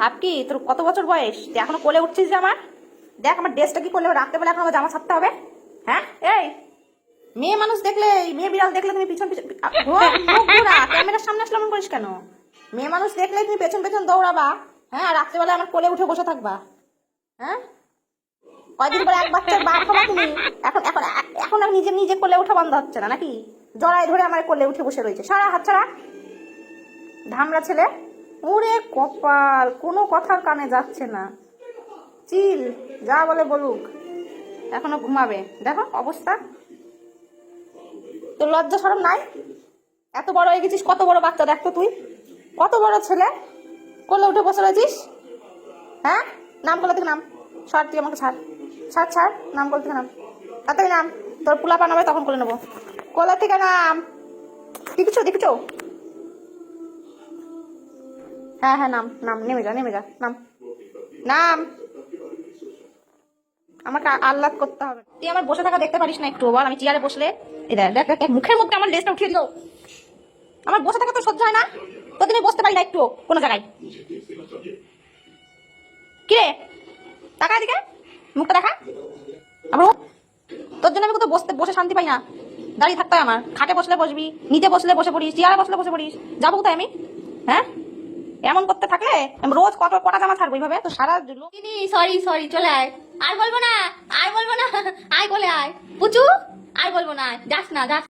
ভাব কি তোর কত বছর বয়স? এখনও কোলে উঠছিস যে আমার? দেখ আমার ড্রেসটা কি করলে রাখতে পারলে এখন জামা ছাড়তে হবে। হ্যাঁ? এই, মেয়ে মানুষ দেখলে মেয়ে বিড়াল দেখলে তুমি পিছন পিছন ক্যামেরার সামনে আসলে করিস কেন? মেয়ে মানুষ দেখলে তুমি পেছন পেছন দৌড়াবা হ্যাঁ রাত্রেবেলা আমার কোলে উঠে বসে থাকবা। হ্যাঁ? কয়দিন পরে এক বাচ্চার বাপ হবা তুমি, এখন এখন এখন আর নিজে নিজে কোলে উঠে বন্ধ হচ্ছে না নাকি? জড়াই ধরে আমার কোলে উঠে বসে রয়েছে। সারা হাত ছাড়া। ধামরা ছেলে। ওরে কপাল, কোনো কথার কানে যাচ্ছে না। চিল, যা বলে বলুক। এখনও ঘুমাবে। দেখো অবস্থা। তোর লজ্জা সরম নাই? এত বড় হয়ে গেছিস, কত বড় বাচ্চা দেখতো তুই। কত বড় ছেলে। কোলে উঠে বসে রয়েছিস? হ্যাঁ? নাম কোলে থেকে নাম। সর, তুই আমাকে ছাড়। ছাড় ছাড়, নাম কোলে থেকে নাম। তাড়াতাড়ি নাম। তোর পোলা পানাবে তখন করে নেব। কোলে থেকে নাম। দেখেছ দেখেছ? হ্যাঁ হ্যাঁ নাম নাম, নেমে যা নেমে যা, নাম। নাম। আমাকে আ- আহ্লাদ করতে হবে। তুই আমার বসে থাকা দেখতে পারিস না একটু, বল, আমি চেয়ারে বসলে। দেখ দেখ মুখের মধ্যে আমার লেজটা উঠিয়ে দিল। আমার বসে থাকা তো সহ্য হয় না। তোদের আমি বসতে পারি না একটু, কোনো জায়গায়। কি রে? টাকা এদিকে। মুখটা দেখা। আমার তোর জন্য আমি কোথাও বসতে, বসে শান্তি পাই না। দাঁড়িয়ে থাকতে হয় আমার। খাটে বসলে বসবি, নিচে বসলে বসে পড়িস, চেয়ারে বসলে বসে পড়িস। যাব কোথায় আমি? হ্যাঁ? এমন করতে থাকলে রোজ কত কটা জামা ছাড়বো এইভাবে? তো সারা সরি সরি চলে আয়। আর বলব না, আর বলব না, আয় বলে আয়। পুচু, আর বলব না, যাস না, যাস।